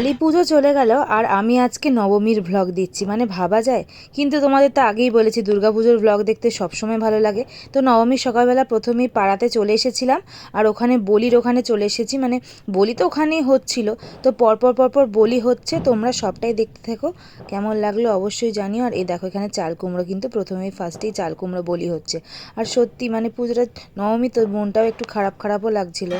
কালী পুজো চলে গেল আর আমি আজকে নবমীর ভ্লগ দিচ্ছি। মানে ভাবা যায়? কিন্তু তোমাদের তো আগেই বলেছি, দুর্গাপুজোর ভ্লগ দেখতে সবসময় ভালো লাগে। তো নবমীর সকালবেলা প্রথমেই পাড়াতে চলে এসেছিলাম আর ওখানে বলির ওখানে চলে এসেছি। মানে বলি তো ওখানেই হচ্ছিল। তো পরপর পরপর বলি হচ্ছে, তোমরা সবটাই দেখতে থেকো। কেমন লাগল অবশ্যই জানিও। আর এই দেখো, এখানে চাল কুমড়ো কিন্তু প্রথমেই ফার্স্টেই চাল কুমড়ো বলি হচ্ছে। আর সত্যি মানে পুজোটা নবমী তো মনটাও একটু খারাপ, খারাপও লাগছিল।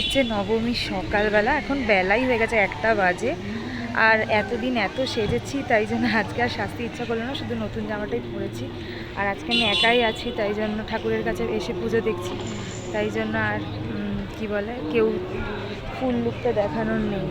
হচ্ছে নবমীর সকালবেলা। এখন বেলাই হয়ে গেছে একটা বাজে। আর এতদিন এত সেজেছি, তাই জন্য আজকে আর শাস্তি ইচ্ছা করল না, শুধু নতুন জামাটাই পরেছি। আর আজকে আমি একাই আছি, তাই জন্য ঠাকুরের কাছে এসে পুজো দেখছি। তাই জন্য আর কি বলে, কেউ ফুল লুকটা দেখানোর নেই।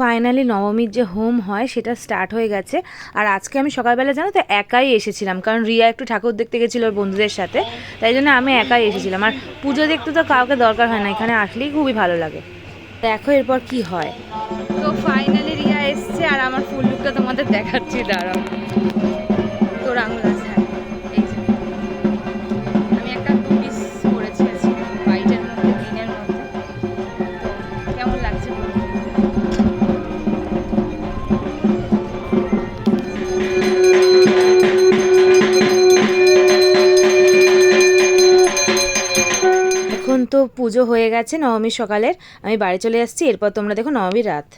ফাইনালি নবমীর যে হোম হয় সেটা স্টার্ট হয়ে গেছে। আর আজকে আমি সকালবেলা জানো তো একাই এসেছিলাম কারণ রিয়া একটু ঠাকুর দেখতে গেছিল ওর বন্ধুদের সাথে তাই জন্য আমি একাই এসেছিলাম। আর পুজো দেখতে তো কাউকে দরকার হয় না এখানে আসলেই খুবই ভালো লাগে। দেখো এরপর কি হয়। তো ফাইনালি রিয়া এসছে আর আমার ফুল লুকটা তোমাদের দেখাচ্ছি দাঁড়াও। তোর আঙুল আছে হ্যাঁ, পুজো হয়ে গেছে নবমীর সকালের। আমি বাড়ি চলে আসছি এরপর তোমরা দেখো নবমীর রাত।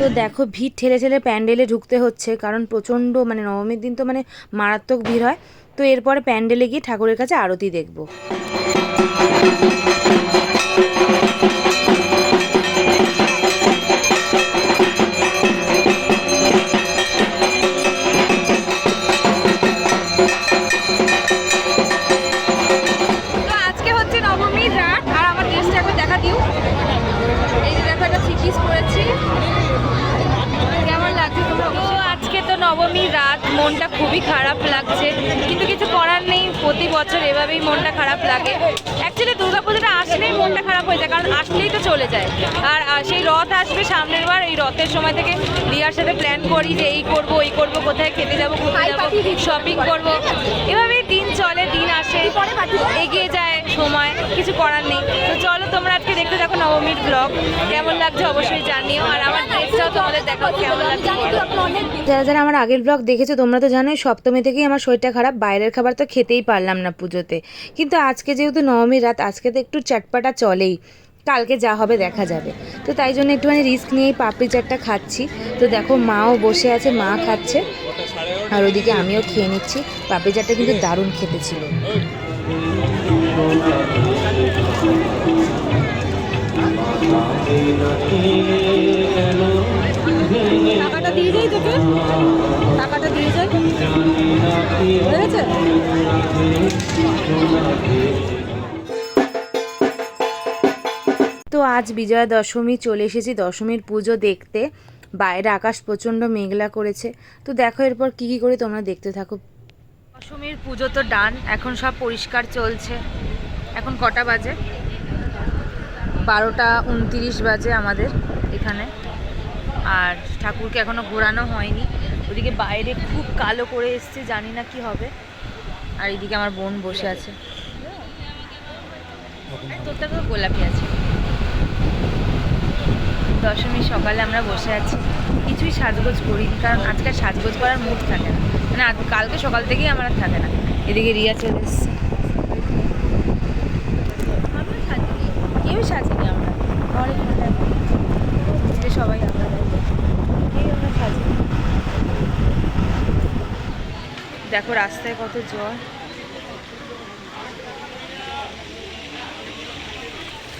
তো দেখো ভিড় ঠেলে ঠেলে প্যান্ডেলে ঢুকতে হচ্ছে, কারণ প্রচণ্ড মানে নবমীর দিন তো মানে মারাত্মক ভিড় হয়। তো এরপরে প্যান্ডেলে গিয়ে ঠাকুরের কাছে আরতি দেখব। খুবই খারাপ লাগছে। কিন্তু কিছু করার নেই প্রতি বছর এভাবেই মনটা খারাপ লাগে। অ্যাকচুয়ালি দুর্গাপুজোটা আসলেই মনটা খারাপ হয়ে যায় কারণ আসলেই তো চলে যায়। আর সেই রথ আসবে সামনের বার এই রথের সময় থেকে রিয়ার সাথে প্ল্যান করি যে এই করব এই করব কোথায় খেতে যাব ঘুরতে যাব শপিং করব। এভাবেই দিন চলে দিন আসে এগিয়ে যায়। সময়, কিছু করার নেই। তো চলো তোমরা আজকে দেখতে দেখো নবমীর ব্লগ কেমন লাগছে অবশ্যই জানিও। আর আমার ড্রেসটাও তোমাদের দেখাও কেমন লাগছে। যারা যারা আমার আগের ব্লগ দেখেছ, তোমরা তো জানোই, সপ্তমী থেকেই আমার শরীরটা খারাপ। বাইরের খাবার তো খেতেই পারলাম না পুজোতে। কিন্তু আজকে যেহেতু নবমীর রাত, আজকে তো একটু চটপাটা চলেই। কালকে যা হবে দেখা যাবে। তো তাই জন্য একটুখানি রিস্ক নিয়েই পাপড়ি চাটটা খাচ্ছি। তো দেখো, মাও বসে আছে, মা খাচ্ছে। আর ওদিকে আমিও খেয়ে নিচ্ছি। পাপড়ি চাটটা কিন্তু দারুণ খেতে ছিল। তো আজ বিজয়া দশমী চলে এসেছি দশমীর পুজো দেখতে। বাইরে আকাশ প্রচণ্ড মেঘলা করেছে। তো দেখো এরপর কি কি করে তোমরা দেখতে থাকো। দশমীর পুজো তো ডান এখন সব পরিষ্কার চলছে। এখন কটা বাজে? বারোটা উনতিরিশ বাজে আমাদের এখানে। আর ঠাকুরকে এখনও ঘোরানো হয়নি। ওদিকে বাইরে খুব কালো করে এসছে, জানি না কি হবে। আর এদিকে আমার বোন বসে আছে। তোরটা তো গোলাপি আছে। দশমীর সকালে আমরা বসে আছি। কিছুই সাজগোজ করিনি, কারণ আজকে সাজগোজ করার মুড থাকে না। মানে কালকে সকাল থেকেই আমার থাকে না। এদিকে রিয়া চলে এসছে আমিও কেউ সাজিনি আমরা? আমার এখানে দেখো, আজকে সবাই আমরা। কেউ আমরা সাজিনি দেখো রাস্তায় কত জল।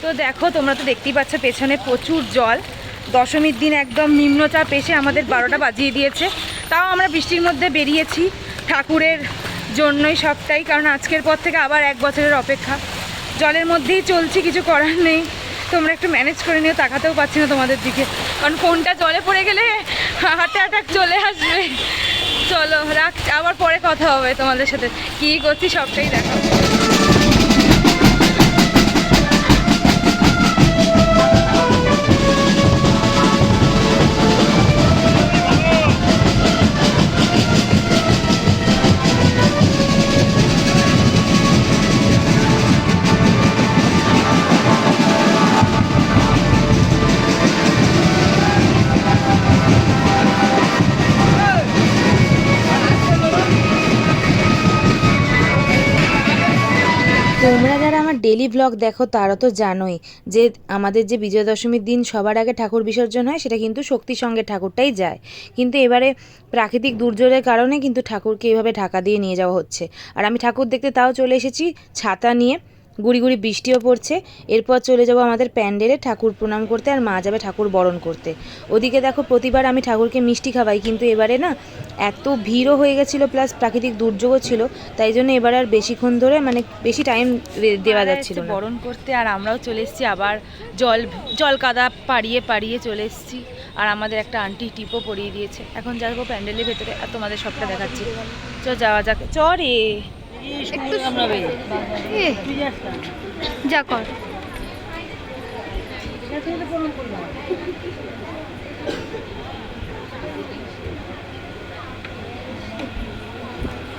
তো দেখো তোমরা তো দেখতেই পাচ্ছ পেছনে প্রচুর জল। দশমীর দিন একদম নিম্নচাপ এসে আমাদের বারোটা বাজিয়ে দিয়েছে। তাও আমরা বৃষ্টির মধ্যে বেরিয়েছি। ঠাকুরের জন্যই সবটাই কারণ আজকের পর থেকে আবার এক বছরের অপেক্ষা। জলের মধ্যেই চলছি, কিছু করার নেই। তোমরা একটু ম্যানেজ করে নিও, তাকাতেও পাচ্ছি না তোমাদের দিকে। কারণ ফোনটা জলে পড়ে গেলে হাতে হাটাক চলে আসবে। চলো রাখ আবার পরে কথা হবে তোমাদের সাথে। কী করছি সবটাই দেখাবো ডেলি ব্লগ দেখো, তারা তো জানোই যে আমাদের যে বিজয়া দশমীর দিন সবার আগে ঠাকুর বিসর্জন হয়, সেটা কিন্তু শক্তির সঙ্গে ঠাকুরটাই যায়। কিন্তু এবারে প্রাকৃতিক দুর্যোগের কারণে কিন্তু ঠাকুরকে এভাবে ঢাকা দিয়ে নিয়ে যাওয়া হচ্ছে। আর আমি ঠাকুর দেখতে তাও চলে এসেছি, ছাতা নিয়ে গুড়ি গুড়ি বৃষ্টিও পড়ছে। এরপর চলে যাব আমাদের প্যান্ডেলে ঠাকুর প্রণাম করতে আর মা যাবে ঠাকুর বরণ করতে। ওদিকে দেখো প্রতিবার আমি ঠাকুরকে মিষ্টি খাওয়াই, কিন্তু এবারে না এত ভিড়ও হয়ে গেছিল প্লাস প্রাকৃতিক দুর্যোগও ছিল তাই জন্য এবার আর বেশিক্ষণ ধরে মানে বেশি টাইম দেওয়া যাচ্ছিল বরণ করতে আর আমরাও চলে এসেছি আবার জল জল কাদা পাড়িয়ে পাড়িয়ে চলে এসেছি আর আমাদের একটা আন্টি টিপও পরিয়ে দিয়েছে এখন যাব প্যান্ডেলের ভেতরে আর তোমাদের সবটা দেখাচ্ছি চ যাওয়া যাক চ রে এ, যা কর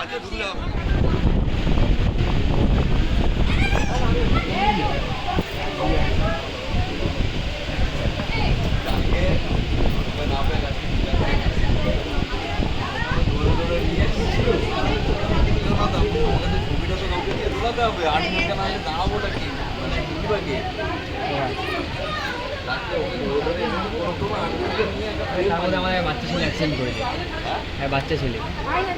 এখানে ছটা তারপরে আমাদের বাচ্চা ছেলে অ্যাক্সিডেন্ট করেছে। হ্যাঁ বাচ্চা ছেলে। অ্যাক্সিডেন্ট করে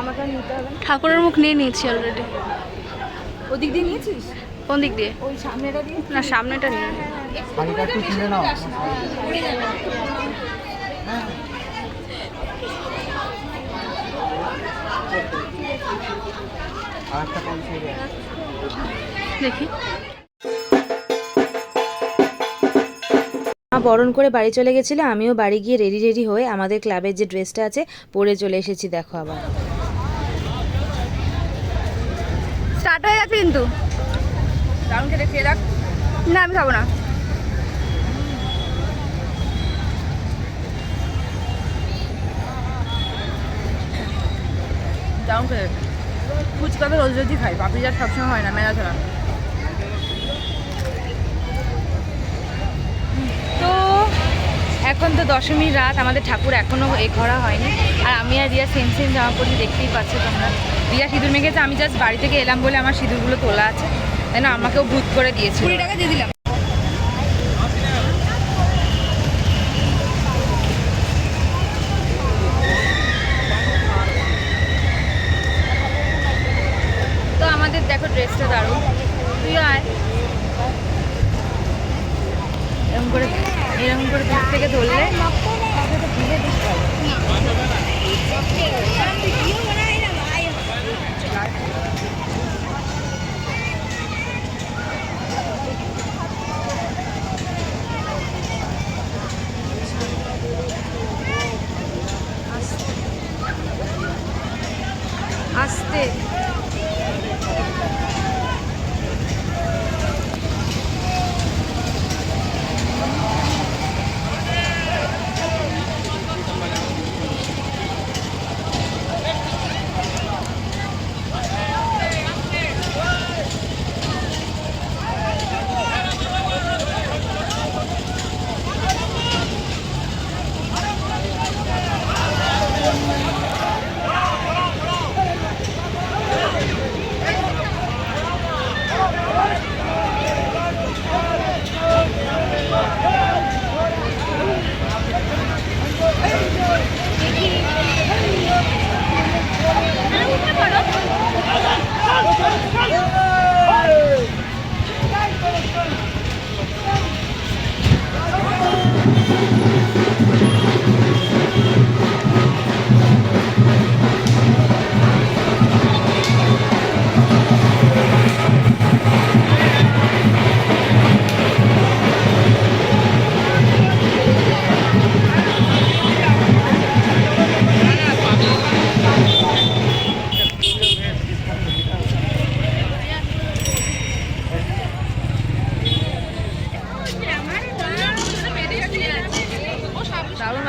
আমাকে নিতে হবে ঠাকুরের মুখ নিয়ে নিয়েছি অলরেডি ওদিক দিয়ে নিয়েছিস? কোন দিক দিয়ে? ওই সামনেটা দিয়ে? না সামনেটা নিয়ে। শাড়িটা একটু তুলে নাও। আর একটা পয়সা দেখি। মা বরণ করে বাড়ি চলে গেছিল আমিও বাড়ি গিয়ে রেডি রেডি হয়ে আমাদের ক্লাবের যে ড্রেসটা আছে পরে চলে এসেছি দেখো আবার। স্টার্ট হয়ে গেছে কিন্তু। দারুণ খেতে খেয়ে রাখ না আমি খাব না। দারুণ খেতে ফুচকা তো রোজ রোজই খাই পাপড়ি চাট সবসময় হয় না মেলা ছাড়া। তো এখন তো দশমীর রাত আমাদের ঠাকুর এখনও এ করা হয়নি। আর আমি আর রিয়া সেম সেম জামা পরে দেখতেই পাচ্ছ তোমরা। রিয়া সিঁদুর মেখেছে আমি জাস্ট বাড়ি থেকে এলাম বলে আমার সিঁদুরগুলো তোলা আছে। তাই না আমাকেও ভূত করে দিয়েছে কুড়ি টাকা দিয়ে দিলাম। তো আমাদের দেখো ড্রেসটা দারুণ। তুই আয়। এরকম করে এরকম করে দূর থেকে ধরলে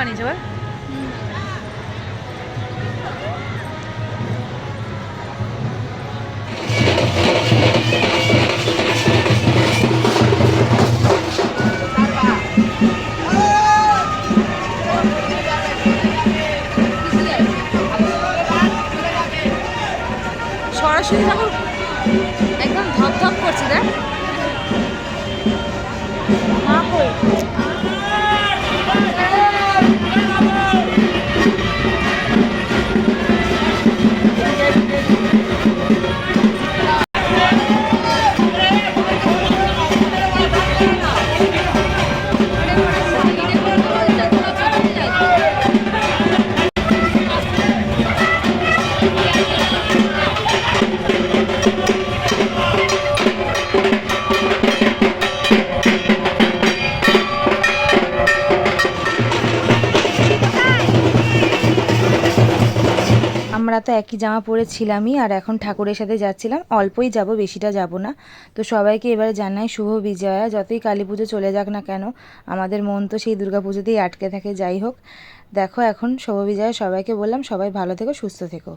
বানিয়েছে বল সরাসরি একদম ধপ ধপ করছে দেখ। আমরা তো একই জামা পরেছিলামই, আর এখন ঠাকুরের সাথে যাচ্ছিলাম, অল্পই যাব, বেশিটা যাব না। তো সবাইকে এবারে জানাই শুভ বিজয়া, যতই কালী পুজো চলে যাক না কেন, আমাদের মন তো সেই দুর্গা পুজোতেই আটকে থাকে, যাই হোক। দেখো এখন শুভ বিজয়া, সবাইকে বললাম সবাই ভালো থেকো, সুস্থ থেকো।